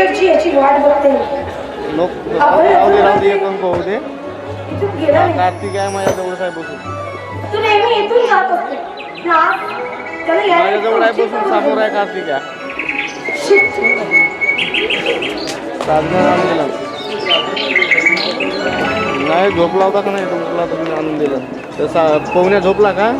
वेळची याची वाट बघते. लोक राहू दे राहू दे एक अंक होऊ दे. इथून गेला नाही. कार्तिक आहे माझ्याजवळ आहे बसून तू नेहमी इथून जात असते. ना त्याला यायला माझ्याजवळ आहे कोणची बसून समोर आहे कार्तिक आहे. साधना आणून दिला. नाही झोपला होता का नाही? झोपला तुम्ही आणून दिलं. तसा पोहण्या झोपला का?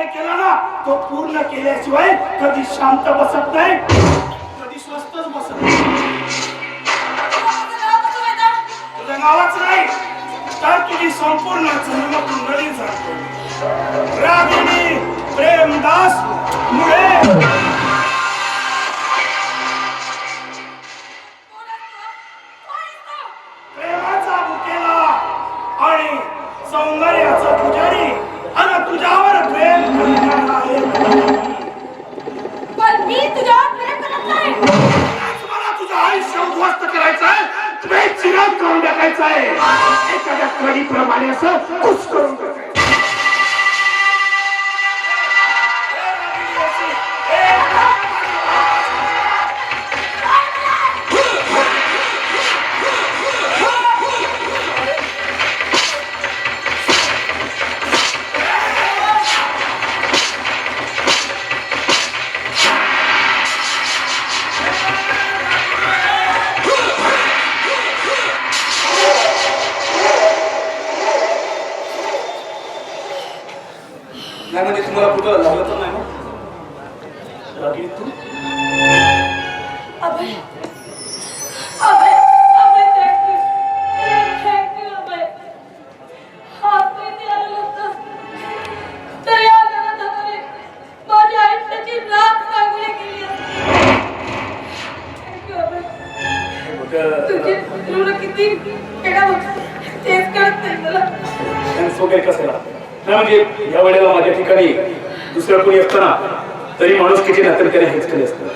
एकदा केला ना तो पूर्ण केल्याशिवाय कधी शांत बसत नाही. कधी स्वस्तच बसत नाही. तुझं नावच नाही तर तुझी संपूर्ण जन्मकुंडली जातो. रागिनी प्रेमदास मुळे. प्रेमाचा बुकेला आणि सौंदर्याचा पुजारी आणि तुझ्यावर प्रेम करणारा एक पण मी तुझ्यावर प्रेम करत नाही. आज मला तुझं आयुष्य उद्ध्वस्त करायचं आहे करून टाकायचं आहे एखाद्या कडीप्रमाणे असं कुछ करून अभय. अभय अभय अभय. माझ्या आयुष्याची रात चांगली अभय. किती तेच कळत नाही मला. थँक्स वगैरे कसं लागतं म्हणजे या वेळेला माझ्या ठिकाणी दुसरं कोणी असताना तरी माणूस किती नातं त्याने हेच केले असतं.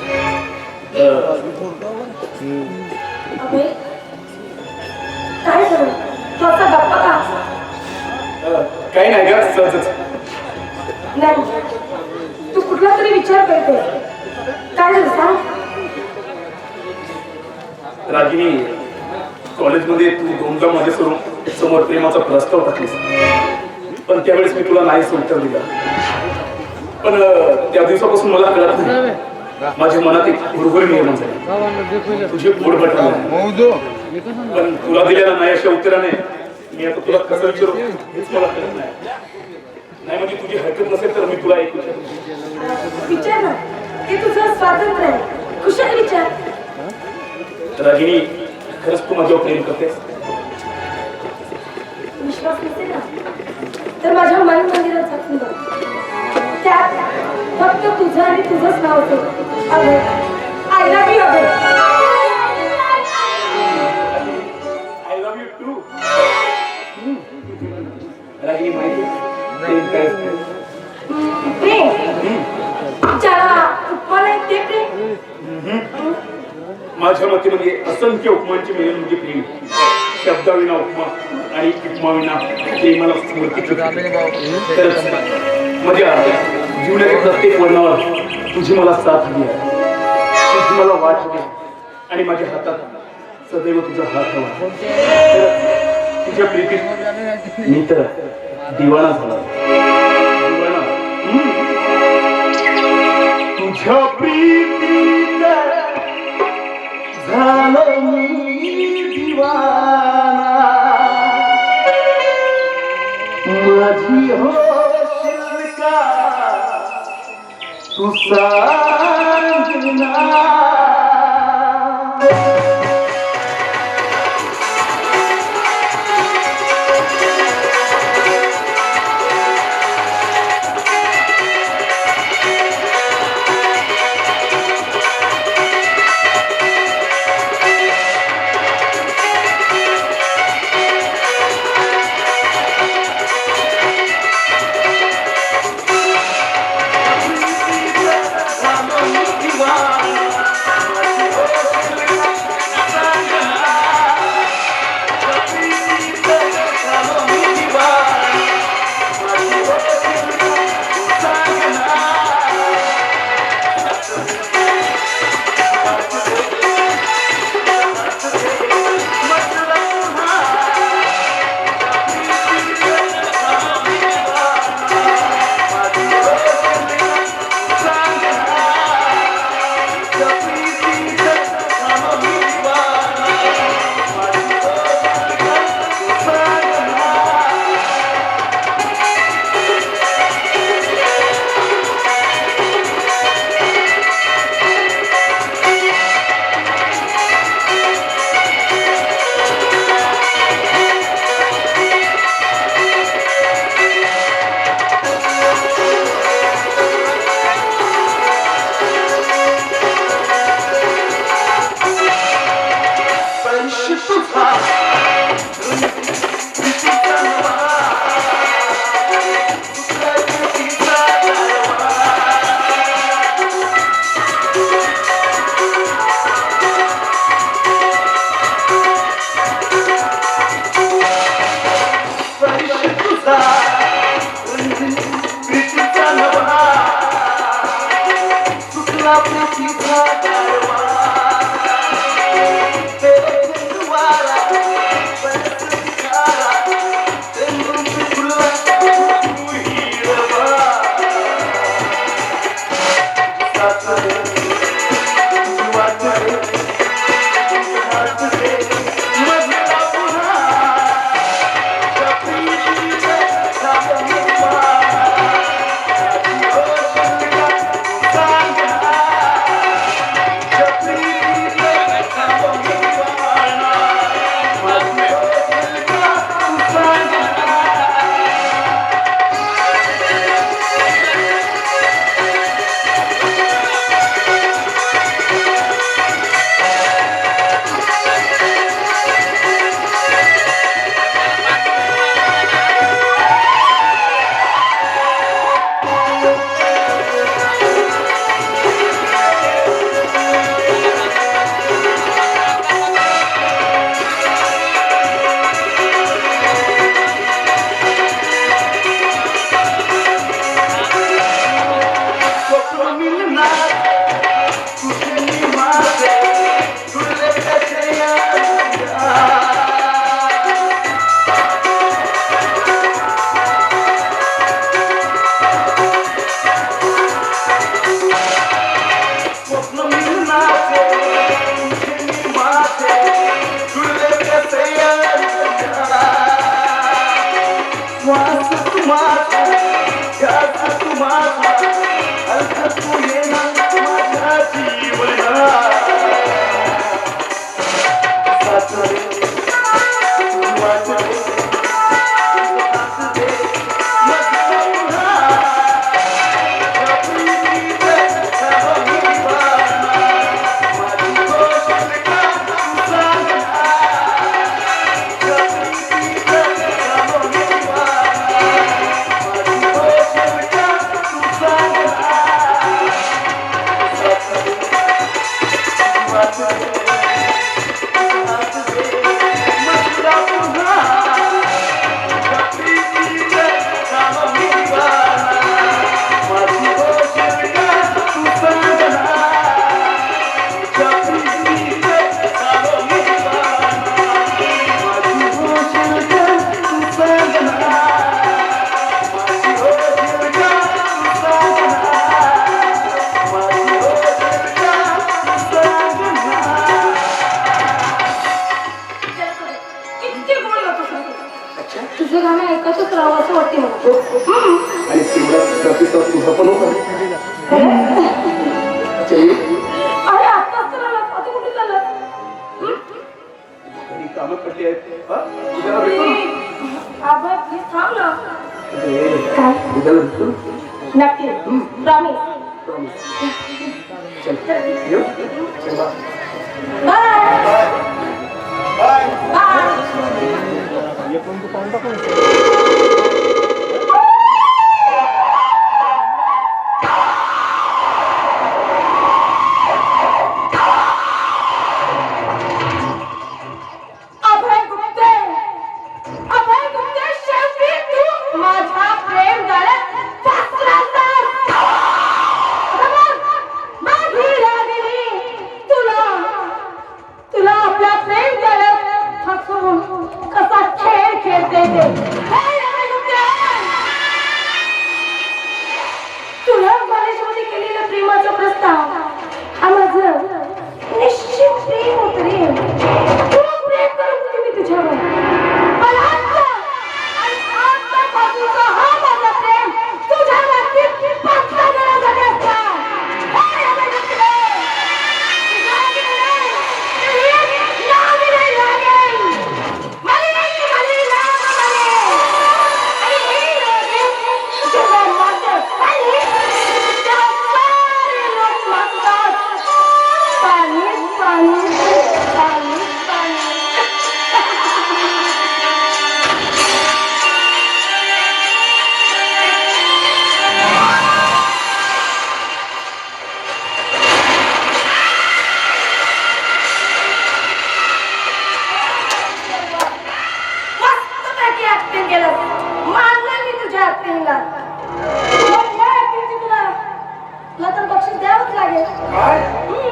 काही नाही का सहजच नाही. तू कुठला तरी विचार करते. काय झालं सांग. रागिनी कॉलेजमध्ये तू दोनदा माझ्यासमोर समोर प्रेमाचा प्रस्ताव टाकलीस. पण त्यावेळेस मी तुला नाहीच उत्तर दिलं. पण त्या दिवसापासून मला कळत नाही माझ्या मनात एक हुरहुर निर्माण झाली तुझे पोट बटवलं पण तुला दिलेला नाही अशा उत्तराने मी आता तुला कसं विचारू? हेच मला कळत नाही. नाही म्हणजे तुझी हरकत नसेल तर मी तुला एक विचार. ना. ते तुझं स्वातंत्र्य आहे. कुशल विचार. रागिनी खरंच तू माझ्यावर प्रेम करतेस? विश्वास नसेल तर माझ्या मन तुझं आणि तुझंच नाव होतं Abhay I love you Abhay I love you too Ragini माहिती प्रेम काय असतं? प्रेम. ज्याला उपमा नाही ते प्रेम. माझ्या मते म्हणजे असंख्य उपमांची मिळून म्हणजे प्रेम. शब्दाविना उपमा आणि उपमाविना प्रेमाला स्मृती माझ्या जीवनाच्या प्रत्येक वळणावर तुझी मला साथ दिली आहे. तुझी मला वाट दिली आणि माझ्या हातात सदैव तुझा हात हवा तुझ्या प्रीतीत मी तर दिवाणा झाला दिवाणा? तुझ्या प्रीतीत झालो मी दिवाणा. माझी हो মুসা अरे आत्ताच आलास, आता कुठे चाललास? हं? घरी कामं पडली आहेत? हा? उद्याला भेटू ना. अभय, please थांब ना. ए, उद्याला भेटू नक्की. प्रॉमिस चल. येऊ? चल बा. बाय बाय अभय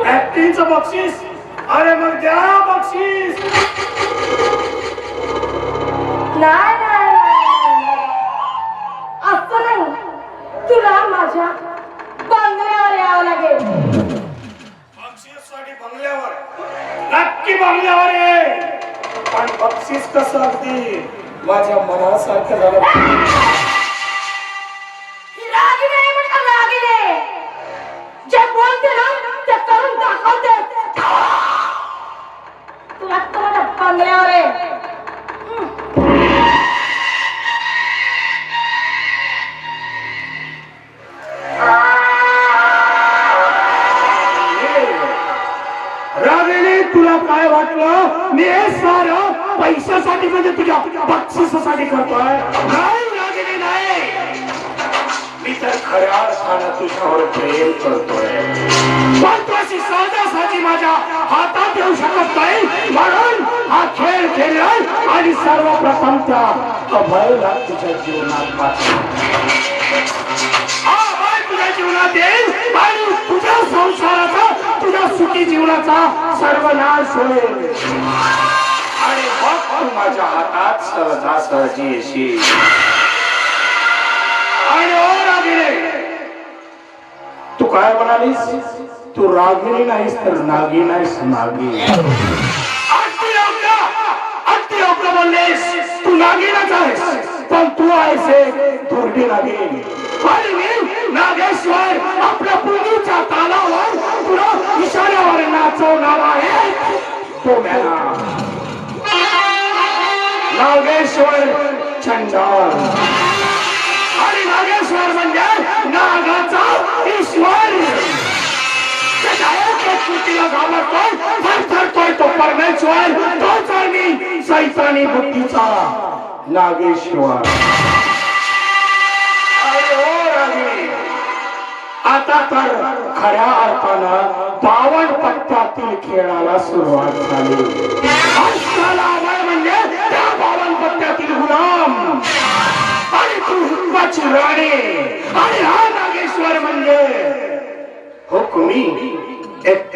ऍक्टिंगचं बक्षीस. अरे मग द्या बक्षीस. नाही नाही, नाही नाही. असं नाही. तुला माझ्या बंगल्यावर यावं लागेल. बक्षीससाठी बंगल्यावर. नक्की बंगल्यावर ये. पण बक्षीस कसं अगदी माझ्या मनासारखं झालं. तुला काय वाटलं? मी हे सार पैशासाठी म्हणजे तुझ्या बक्षिसासाठी करतोय. नाही रागिणी नाही. मी तर खऱ्या अर्थानं तुझ्यावर प्रेम करतोय. पण तू अशी माझ्या हातात येऊ शकत नाही. म्हणून हा खेळ खेळलाय आणि सर्वप्रथम त्या अभयला तुझ्या जीवनात पाठवलं. हा अभय तुझ्या जीवनात येईल. सर्वनाश. होईल आणि मग तू माझ्या हातात सहजासहजी येशील आणि ओ रागिणी तू काय म्हणालीस? तू रागिणी नाहीस तर नागी नाहीस नागी. बोललीस. तू नागिनच आहेस पण तू आहेस दुर्गी दुर्डी नागिन नागेश्वर आपल्या पूर्वीच्या इशाऱ्यावर नाव आहे तो मेला. नागेश्वर चंडाल आणि नागेश्वर म्हणजे नागाचा ईश्वर. कृतीला घाबरतोय थरथरतोय तो परमेश्वर. तोच आहे सैतानी बुद्धीचा नागेश्वर. हो आता तर खऱ्या अर्थानं बावन पत्त्यातील खेळाला सुरुवात झाली. म्हणजे त्या बावन पत्त्यातील गुलाम. आणि तू हुकमाची राणी. आणि हा नागेश्वर म्हणजे हुकमी एक